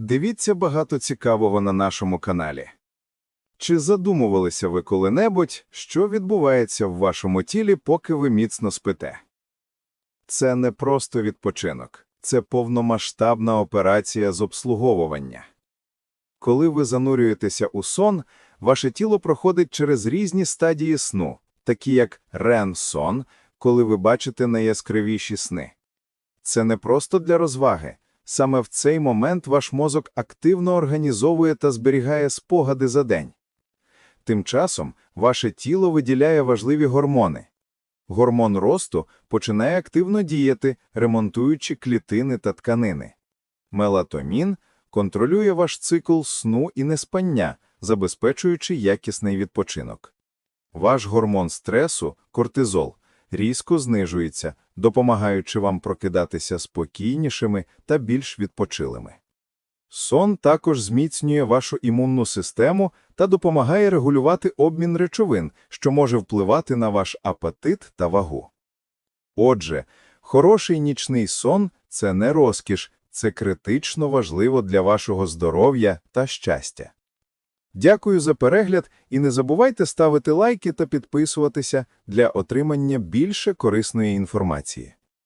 Дивіться багато цікавого на нашому каналі. Чи задумувалися ви коли-небудь, що відбувається в вашому тілі, поки ви міцно спите? Це не просто відпочинок, це повномасштабна операція з обслуговування. Коли ви занурюєтеся у сон, ваше тіло проходить через різні стадії сну, такі як рен-сон, коли ви бачите найяскравіші сни. Це не просто для розваги. Саме в цей момент ваш мозок активно організовує та зберігає спогади за день. Тим часом ваше тіло виділяє важливі гормони. Гормон росту починає активно діяти, ремонтуючи клітини та тканини. Мелатонін контролює ваш цикл сну і неспання, забезпечуючи якісний відпочинок. Ваш гормон стресу, кортизол, різко знижується, допомагаючи вам прокидатися спокійнішими та більш відпочилими. Сон також зміцнює вашу імунну систему та допомагає регулювати обмін речовин, що може впливати на ваш апетит та вагу. Отже, хороший нічний сон – це не розкіш, це критично важливо для вашого здоров'я та щастя. Дякую за перегляд і не забувайте ставити лайки та підписуватися для отримання більше корисної інформації.